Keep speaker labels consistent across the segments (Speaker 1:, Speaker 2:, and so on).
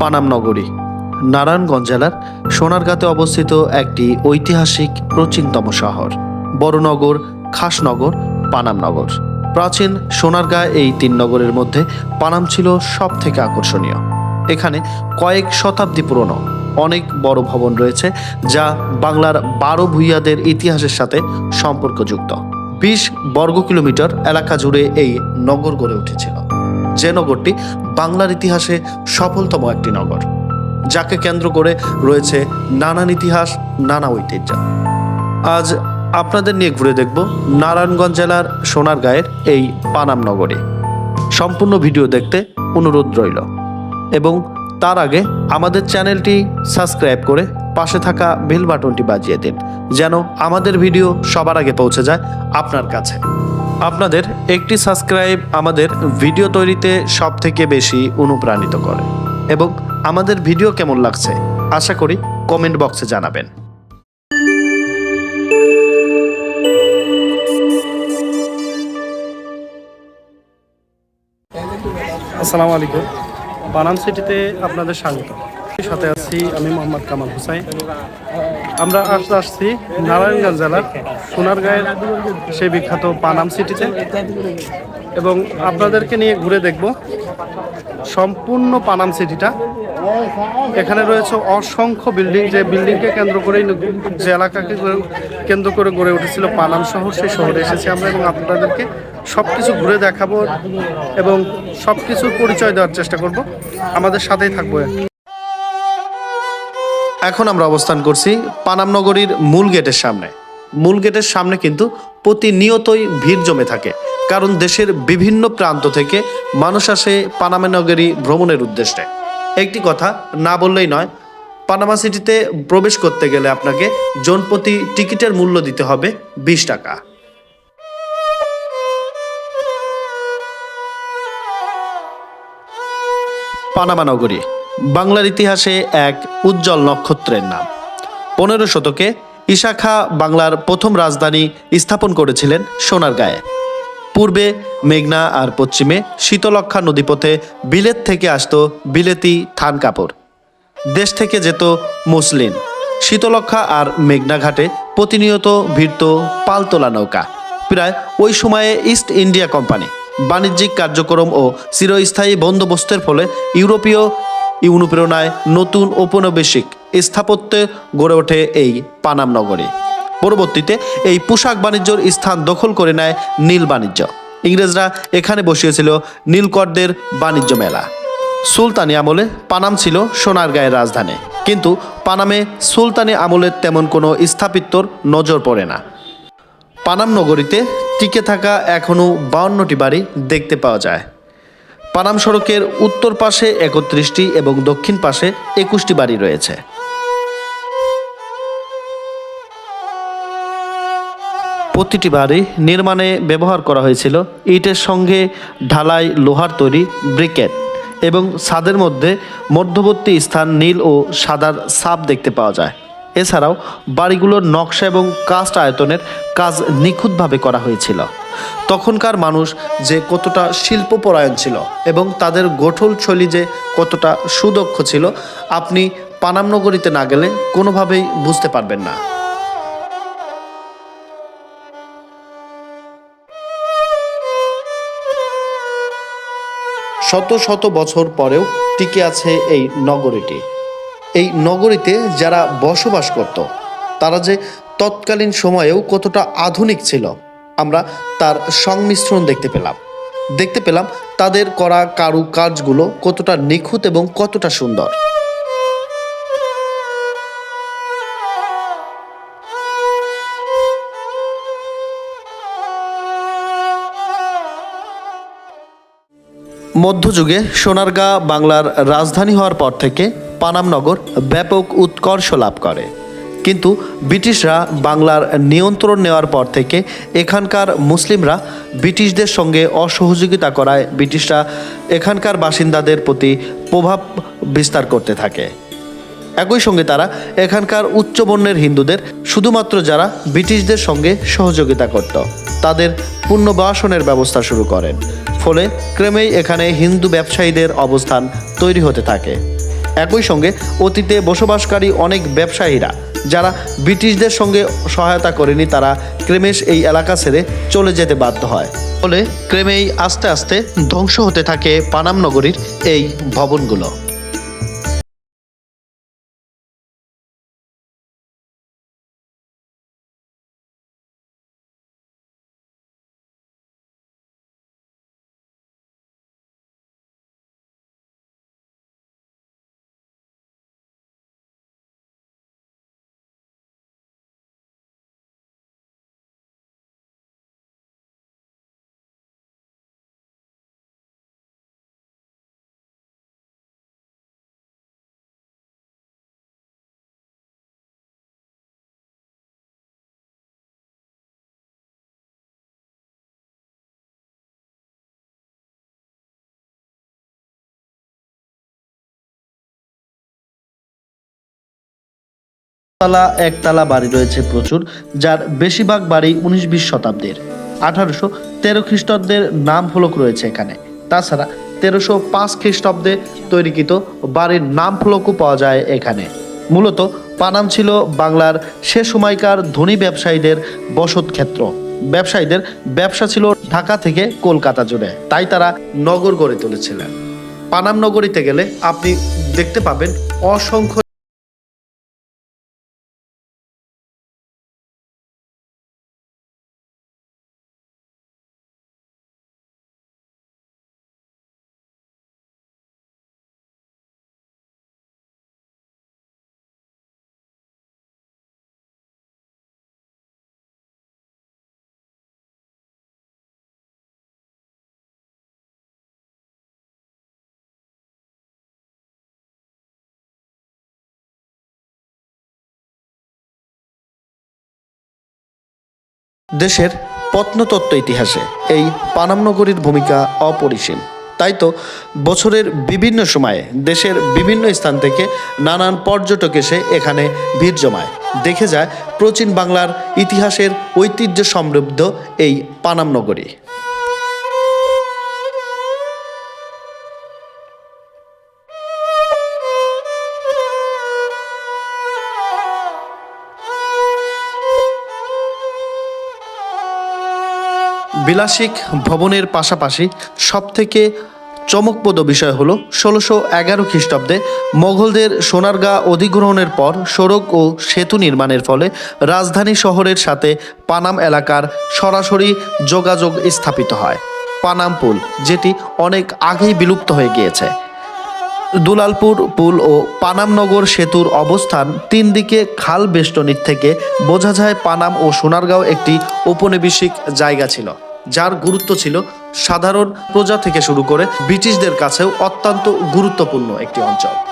Speaker 1: পানাম নগরী। নারায়ণগঞ্জ জেলার সোনারগাঁতে অবস্থিত একটি ঐতিহাসিক প্রাচীনতম শহর। বড়নগর, খাসনগর, পানামনগর। প্রাচীন সোনারগাঁ এই তিন নগরের মধ্যে পানাম ছিল সব থেকে আকর্ষণীয়। এখানে কয়েক শতাব্দী পুরনো অনেক বড় ভবন রয়েছে যা বাংলার বারো ভূঁইয়াদের ইতিহাসের সাথে সম্পর্কযুক্ত। বিশ বর্গ কিলোমিটার এলাকা জুড়ে এই নগর গড়ে উঠেছিল। যে নগরটি বাংলার ইতিহাসে সফলতম একটি নগর, যাকে কেন্দ্র করে রয়েছে নানান ইতিহাস, নানা ঐতিহ্য। আজ আপনাদের নিয়ে ঘুরে দেখব নারায়ণগঞ্জ জেলার সোনারগাঁয়ের এই পানাম নগরে। সম্পূর্ণ ভিডিও দেখতে অনুরোধ রইল। এবং তার আগে আমাদের চ্যানেলটি সাবস্ক্রাইব করে পাশে থাকা বেল বাটনটি বাজিয়ে দিন, যেন আমাদের ভিডিও সবার আগে পৌঁছে যায় আপনার কাছে। আপনাদের একটি সাবস্ক্রাইব আমাদের ভিডিও তৈরিতে সব থেকে বেশি অনুপ্রাণিত করে। এবং আমাদের ভিডিও কেমন লাগছে, আশা করি কমেন্ট বক্সে জানাবেন।
Speaker 2: আসসালামু আলাইকুম। বানাম সিটিতে আপনাদের স্বাগত। সাথে আছি আমি মোহাম্মদ কামাল হুসাইন। আমরা আসতে আসছি নারায়ণগঞ্জ জেলার সোনারগাঁয়ের সেই বিখ্যাত পানাম সিটিতে। এবং আপনাদেরকে নিয়ে ঘুরে দেখব সম্পূর্ণ পানাম সিটিটা। এখানে রয়েছে অসংখ্য বিল্ডিং, যে বিল্ডিংকে কেন্দ্র করেই যে এলাকাকে কেন্দ্র করে গড়ে উঠেছিল পানাম শহর, সেই শহরে এসেছি আমরা এবং আপনাদেরকে সব কিছু ঘুরে দেখাবো এবং সব কিছুর পরিচয় দেওয়ার চেষ্টা করব। আমাদের সাথেই থাকব।
Speaker 1: এখন আমরা অবস্থান করছি পানাম নগরীর মূল গেটের সামনে। মূল গেটের সামনে কিন্তু প্রতিনিয়তই ভিড় জমে থাকে, কারণ দেশের বিভিন্ন প্রান্ত থেকে মানুষ আসে পানামা নগরী ভ্রমণের উদ্দেশ্যে। একটি কথা না বললেই নয়, পানামা সিটিতে প্রবেশ করতে গেলে আপনাকে জনপ্রতি টিকিটের মূল্য দিতে হবে বিশ টাকা। পানামা নগরী বাংলার ইতিহাসে এক উজ্জ্বল নক্ষত্রের নাম। পনেরো শতকে ইশাখা বাংলার প্রথম রাজধানী স্থাপন করেছিলেন সোনারগাঁয়ে পূর্বে মেঘনা আর পশ্চিমে শীতলক্ষা নদীপথে বিলেত থেকে আসতো বিলেতি থান কাপড়। দেশ থেকে যেত মুসলিম শীতলক্ষা আর মেঘনা ঘাটে প্রতিনিয়ত ভিড়ত পালতোলা নৌকা। প্রায় ওই সময়ে ইস্ট ইন্ডিয়া কোম্পানি বাণিজ্যিক কার্যক্রম ও চিরস্থায়ী বন্দোবস্তের ফলে ইউরোপীয় অনুপ্রেরণায় নতুন ঔপনিবেশিক স্থাপত্যে গড়ে ওঠে এই পানাম নগরী। পরবর্তীতে এই পোশাক বাণিজ্যর স্থান দখল করে নেয় নীল বাণিজ্য। ইংরেজরা এখানে বসিয়েছিল নীলকরদের বাণিজ্য মেলা। সুলতানি আমলে পানাম ছিল সোনার সোনারগাঁয়ের রাজধানী। কিন্তু পানামে সুলতানি আমলের তেমন কোনো স্থাপিত্যর নজর পড়ে না। পানাম নগরীতে টিকে থাকা এখনও বাউন্নটি বাড়ি দেখতে পাওয়া যায়। পানাম সড়কের উত্তর পাশে একত্রিশটি এবং দক্ষিণ পাশে একুশটি বাড়ি রয়েছে। প্রতিটি বাড়ি নির্মাণে ব্যবহার করা হয়েছিল ইটের সঙ্গে ঢালাই লোহার তৈরি ব্রিকেট এবং ছাদের মধ্যে মধ্যবর্তী স্থান নীল ও সাদার ছাপ দেখতে পাওয়া যায়। এছাড়াও বাড়িগুলোর নকশা এবং কাস্ট আয়তনের কাজ নিখুঁতভাবে করা হয়েছিল। তখনকার মানুষ যে কতটা শিল্পপরায়ণ ছিল এবং তাদের গঠন শৈলী যে কতটা সুদক্ষ ছিল, আপনি পানাম নগরীতে না গেলে কোনোভাবেই বুঝতে পারবেন না। শত শত বছর পরেও টিকে আছে এই নগরীটি। এই নগরীতে যারা বসবাস করত, তারা যে তৎকালীন সময়েও কতটা আধুনিক ছিল আমরা তার সংমিশ্রণ দেখতে পেলাম। দেখতে পেলাম তাদের করা কারু কাজগুলো কতটা নিখুঁত এবং কতটা সুন্দর। মধ্যযুগে সোনারগাঁ বাংলার রাজধানী হওয়ার পর থেকে পানামনগর ব্যাপক উৎকর্ষ লাভ করে। কিন্তু ব্রিটিশরা বাংলার নিয়ন্ত্রণ নেওয়ার পর থেকে এখানকার মুসলিমরা ব্রিটিশদের সঙ্গে অসহযোগিতা করায় ব্রিটিশরা এখানকার বাসিন্দাদের প্রতি প্রভাব বিস্তার করতে থাকে। একই সঙ্গে তারা এখানকার উচ্চবর্ণের হিন্দুদের, শুধুমাত্র যারা ব্রিটিশদের সঙ্গে সহযোগিতা করত, তাদের পুনর্বাসনের ব্যবস্থা শুরু করেন। ফলে ক্রমেই এখানে হিন্দু ব্যবসায়ীদের অবস্থান তৈরি হতে থাকে। একই সঙ্গে অতীতে বসবাসকারী অনেক ব্যবসায়ীরা যারা ব্রিটিশদের সঙ্গে সহায়তা করেনি, তারা ক্রেমেশ এই এলাকা ছেড়ে চলে যেতে বাধ্য হয়। ফলে ক্রেমেই আস্তে আস্তে ধ্বংস হতে থাকে পানাম নগরীর এই ভবনগুলো। তালা একতলা বাড়ি রয়েছে প্রচুর, যার বেশিরভাগ বাড়ি উনিশ বিশ শতাব্দীর। আঠারোশো তেরো খ্রিস্টাব্দের নাম ফলক রয়েছে এখানে। তাছাড়া তেরোশো পাঁচ খ্রিস্টাব্দে তৈরিকৃত বাড়ির নাম ফলকও পাওয়া যায় এখানে। মূলত পানাম ছিল বাংলার সে সময়কার ধনী ব্যবসায়ীদের বসত ক্ষেত্র। ব্যবসায়ীদের ব্যবসা ছিল ঢাকা থেকে কলকাতা জুড়ে, তাই তারা নগর গড়ে তুলেছিলেন। পানাম নগরীতে গেলে আপনি দেখতে পাবেন অসংখ্য দেশের প্রত্নতত্ত্ব ইতিহাসে এই পানাম নগরীর ভূমিকা অপরিসীম। তাই তো বছরের বিভিন্ন সময়ে দেশের বিভিন্ন স্থান থেকে নানান পর্যটক এসে এখানে ভিড় জমায়। দেখে যায় প্রাচীন বাংলার ইতিহাসের ঐতিহ্য সমৃদ্ধ এই পানাম নগরী। বিলাসিক ভবনের পাশাপাশি সবথেকে চমকপ্রদ বিষয় হলো ষোলোশো এগারো খ্রিস্টাব্দে মোগলদের সোনারগাঁ অধিগ্রহণের পর সড়ক ও সেতু নির্মাণের ফলে রাজধানী শহরের সাথে পানাম এলাকার সরাসরি যোগাযোগ স্থাপিত হয়। পানাম পুল, যেটি অনেক আগেই বিলুপ্ত হয়ে গিয়েছে। দুলালপুর পুল ও পানামনগর সেতুর অবস্থান তিন দিকে খাল বেষ্টনীর থেকে বোঝা যায় পানাম ও সোনারগাঁও একটি ঔপনিবেশিক জায়গা ছিল। যার গুরুত্ব ছিল সাধারণ প্রজা থেকে শুরু করে ব্রিটিশদের কাছেও অত্যন্ত গুরুত্বপূর্ণ একটি অঞ্চল।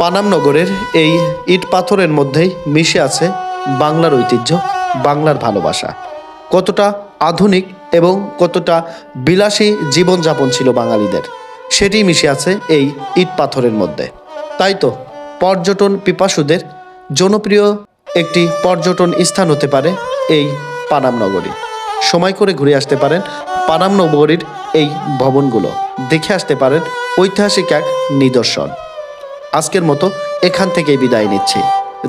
Speaker 1: পানাম নগরের এই ইট পাথরের মধ্যেই মিশে আছে বাংলার ঐতিহ্য, বাংলার ভালোবাসা। কতটা আধুনিক এবং কতটা বিলাসী জীবনযাপন ছিল বাঙালিদের, সেটি মিশে আছে এই ইট পাথরের মধ্যে। তাই তো পর্যটন পিপাসুদের জনপ্রিয় একটি পর্যটন স্থান হতে পারে এই পানাম নগরী। সময় করে ঘুরে আসতে পারেন পানাম নগরীর এই ভবনগুলো। দেখে আসতে পারেন ঐতিহাসিক এক নিদর্শন। আজকের মতো এখান থেকেই বিদায় নিচ্ছি।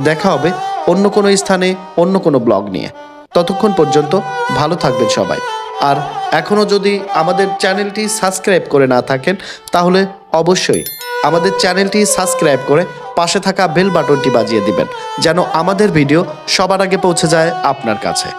Speaker 1: দেখা হবে অন্য কোনো স্থানে, অন্য কোনো ব্লগ নিয়ে। ততক্ষণ পর্যন্ত ভালো থাকবেন সবাই। আর এখনও যদি আমাদের চ্যানেলটি সাবস্ক্রাইব করে না থাকেন, তাহলে অবশ্যই আমাদের চ্যানেলটি সাবস্ক্রাইব করে পাশে থাকা বেল বাটনটি বাজিয়ে দিবেন, যেন আমাদের ভিডিও সবার আগে পৌঁছে যায় আপনার কাছে।